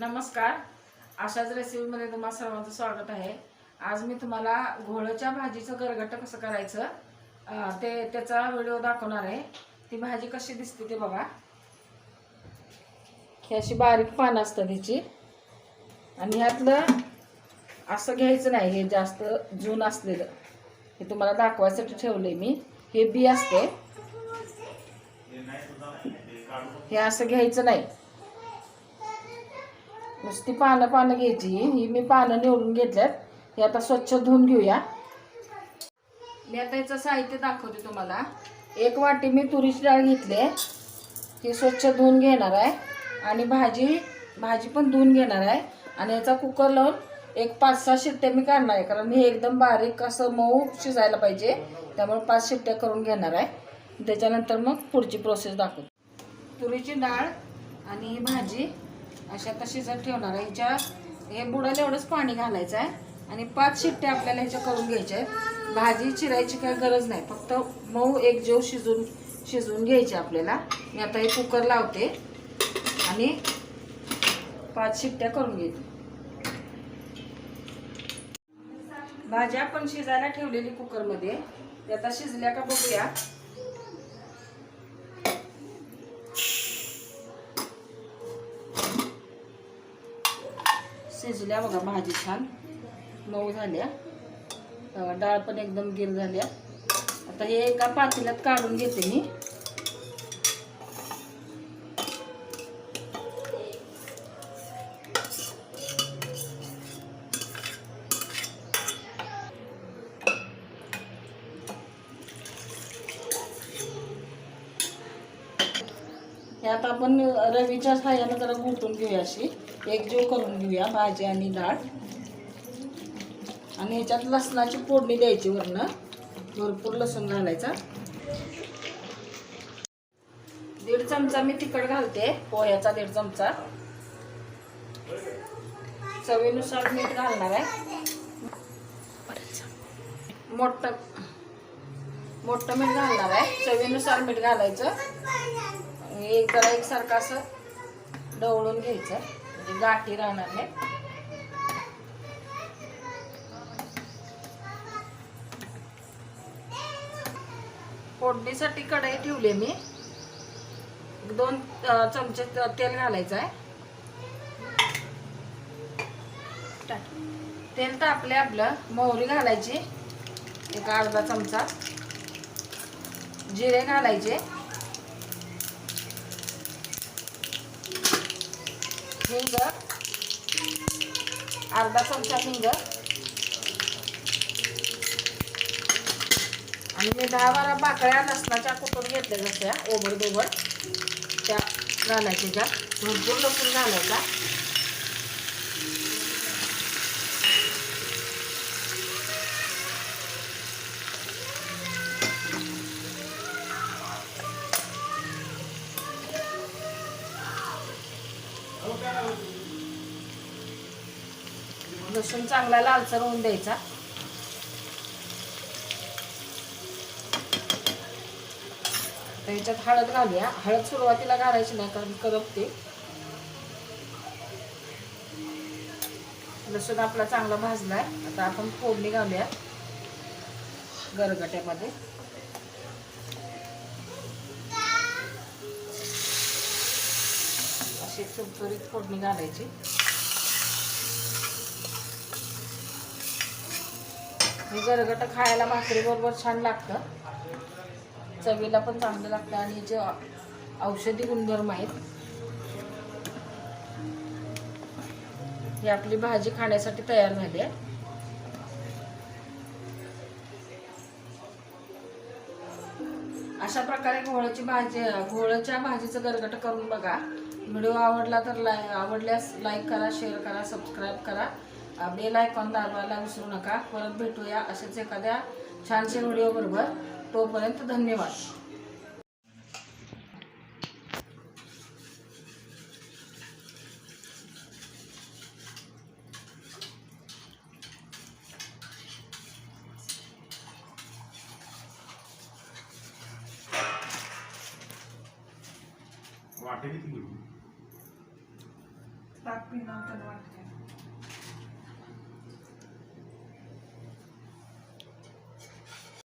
नमस्कार. अशाच रेसिपीमध्ये तुम्हाला सर्वांचं स्वागत आहे. आज मी तुम्हाला घोळच्या भाजीचं गरगट कसं करायचं ते त्याचा व्हिडिओ दाखवणार आहे. ती भाजी कशी दिसते ते बघा. ही अशी बारीक पानं असतं त्याची आणि ह्यातलं असं घ्यायचं नाही हे जास्त जून असलेलं. हे तुम्हाला दाखवायसाठी ठेवले मी. हे बी असते हे असं घ्यायचं नाही. नुसती पानं पानं घ्यायची. ही मी पानं निवडून घेतल्यात. हे आता स्वच्छ धुवून घेऊया. मी आता याचं साहित्य दाखवते तुम्हाला. एक वाटी मी तुरीची डाळ घेतली ती स्वच्छ धुवून घेणार आहे. आणि भाजी भाजी पण धुवून घेणार आहे. आणि याचा कुकर लावून एक पाच सहा शिट्ट्या मी काढणार आहे. कारण हे एकदम बारीक असं मऊ शिजायला पाहिजे. त्यामुळे पाच शिट्ट्या करून घेणार आहे. त्याच्यानंतर मग पुढची प्रोसेस दाखवते. तुरीची डाळ आणि ही भाजी. अशा तशीच ठेवणार आहे. ह्याच्या हे बुडाला एवढंच पाणी घालायचं आहे. आणि पाच शिट्ट्या आपल्याला ह्याच्या करून घ्यायच्या आहेत. भाजी चिरायची काही गरज नाही. फक्त मऊ एक जेव शिजून शिजवून घ्यायची आपल्याला. मी आता हे कुकर लावते. आणि पाच शिट्ट्या करून घेते. भाज्या आपण शिजायला ठेवलेली कुकरमध्ये. ते आता शिजल्या का बघूया. शिजल्या बघा भाजी छान. मऊ झाल्या. डाळ पण एकदम गिर झाल्या. आता हे एका पातेल्यात काढून घेते मी. आता आपण रवीच्या साह्यानं जरा गुंतून घेऊया अशी. एक जीव करून घेऊया भाजी आणि डाळ. आणि ह्याच्यात लसणाची फोडणी द्यायची वरनं. भरपूर लसूण घालायचा. दीड चमचा मी तिखट घालते पोह्याचा दीड चमचा. चवीनुसार मीठ घालणार आहे. मोठं मोठं मीठ घालणार आहे. चवीनुसार मीठ घालायचं. एक जरा एकसारखं असं ढवळून घ्यायचं. म्हणजे गाठी राहणार नाही. फोडणीसाठी कढई ठेवली मी. दोन चमचे तेल घालायचं आहे. टाक. तेल तापले आपलं. मोहरी घालायची. एक अर्धा चमचा. जिरे घालायचे. हिंग अर्धा चमचा हिंग. आणि मी दहा बारा बाकळ्या लसणाच्या कुठून घेतल्या जसं ओबर दोबर त्या घालायच्या ज्या. भरपूर लसूण घालायचा. लसूण चांगला लालसर होऊन द्यायचा. तर ह्याच्यात हळद घालूया. हळद सुरुवातीला घालायची नाही कारण करपते. लसूण आपला चांगला भाजलाय. आता आपण फोडणी घालूया गरगट्यामध्ये. अशी चुरचुरीत फोडणी घालायची. हे गरगट खायला भाकरीबरोबर छान लागतं. चवीला पण चांगलं लागतं आणि जे औषधी गुणधर्म आहेत ही आपली भाजी खाण्यासाठी तयार झाली आहे. अशा प्रकारे घोळाची भाजी घोळच्या भाजीचं गरगट करून बघा. व्हिडिओ आवडला तर लाय आवडल्यास लाईक करा शेअर करा सबस्क्राईब करा. बेल आयकॉन दाबायला विसरू नका. परत भेटूया असेच एखाद्या छानशा व्हिडिओ बरोबर. तोपर्यंत धन्यवाद. वाटे किती घेऊ? ताक पिणार तर वाटते